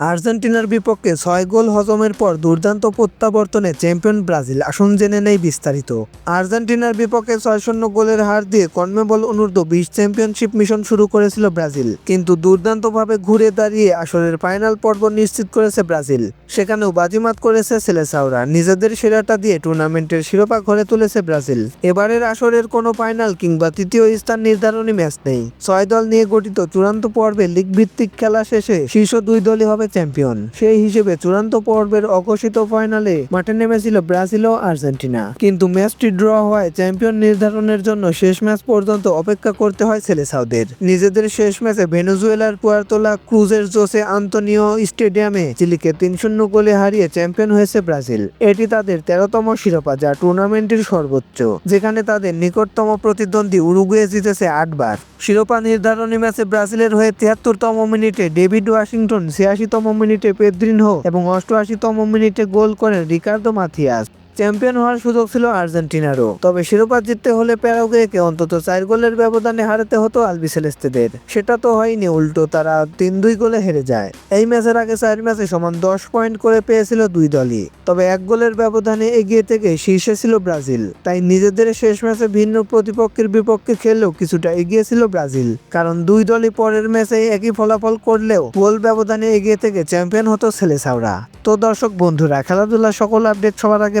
আর্জেন্টিনার বিপক্ষে ছয় গোল হজমের পর দুর্দান্ত প্রত্যাবর্তনে চ্যাম্পিয়ন ব্রাজিল। আসুন জেনে নেই বিস্তারিত। আর্জেন্টিনার বিপক্ষে ছয় শূন্য গোলের হার দিয়ে কনমেবল অনূর্ধ্ব বিশ চ্যাম্পিয়নশিপ মিশন শুরু করেছিল ব্রাজিল। কিন্তু দুর্দান্তভাবে ঘুরে দাঁড়িয়ে আসরের ফাইনাল পর্ব নিশ্চিত করেছে ব্রাজিল। সেখানেও বাজিমাত করেছে সেলেসাওরা। নিজেদের সেরাটা দিয়ে টুর্নামেন্টের শিরোপা ঘরে তুলেছে ব্রাজিল। এবারের আসরের কোনো ফাইনাল কিংবা তৃতীয় স্থান নির্ধারণী ম্যাচ নেই। ছয় দল নিয়ে গঠিত চূড়ান্ত পর্বে লিগ ভিত্তিক খেলা শেষে শীর্ষ দুই দলই হবে চ্যাম্পিয়ন সেই হিসেবে চূড়ান্ত পর্বের অঘোষিত ফাইনালে মাঠে নেমেছিল ব্রাজিল ও আর্জেন্টিনা। কিন্তু ম্যাচটি ড্র হওয়ায় চ্যাম্পিয়ন নির্ধারণের জন্য শেষ ম্যাচ পর্যন্ত অপেক্ষা করতে হয় সেলেসাউদের। নিজেদের শেষ ম্যাচে ভেনেজুয়েলার পুয়ার্তোলা ক্রুজের জোসে আন্তনিও স্টেডিয়ামে চিলিকে তিন শূন্য গোলে হারিয়ে চ্যাম্পিয়ন হয়েছে ব্রাজিল। এটি তাদের তেরোতম শিরোপা যা টুর্নামেন্টের সর্বোচ্চ, যেখানে তাদের নিকটতম প্রতিদ্বন্দ্বী উরুগুয়ে জিতেছে আটবার। শিরোপা নির্ধারণী ম্যাচে ব্রাজিলের হয়ে তিয়াত্তরতম মিনিটে ডেভিড ওয়াশিংটন ছিয়াশিতম মিনিটে পেদ্রিনহো এবং অষ্টআশিতম মিনিটে গোল করেন রিকার্দো মাথিয়াস। চ্যাম্পিয়ন হওয়ার সুযোগ ছিল আর্জেন্টিনারও। তবে শিরোপা জিততে হলে প্যারাগুয়েকে অন্তত চার গোলের ব্যবধানে হারাতে হতো আলবি সেলেস্তেদের। সেটা তো হয়নি, উল্টো তারা তিন দুই গোলে হেরে যায়। এই ম্যাচের আগে চার ম্যাচে সমান দশ পয়েন্ট করে পেয়েছিল দুই দলই। তবে এক গোলের ব্যবধানে এগিয়ে থেকে শীর্ষে ছিল ব্রাজিল। তাই নিজেদের শেষ ম্যাচে ভিন্ন প্রতিপক্ষের বিপক্ষে খেললেও কিছুটা এগিয়ে ছিল ব্রাজিল। কারণ দুই দলই পরের ম্যাচে একই ফলাফল করলেও গোল ব্যবধানে এগিয়ে থেকে চ্যাম্পিয়ন হতো সেলেসাওরা। তো দর্শক বন্ধুরা, খেলাধুলা সকল আপডেট সবার আগে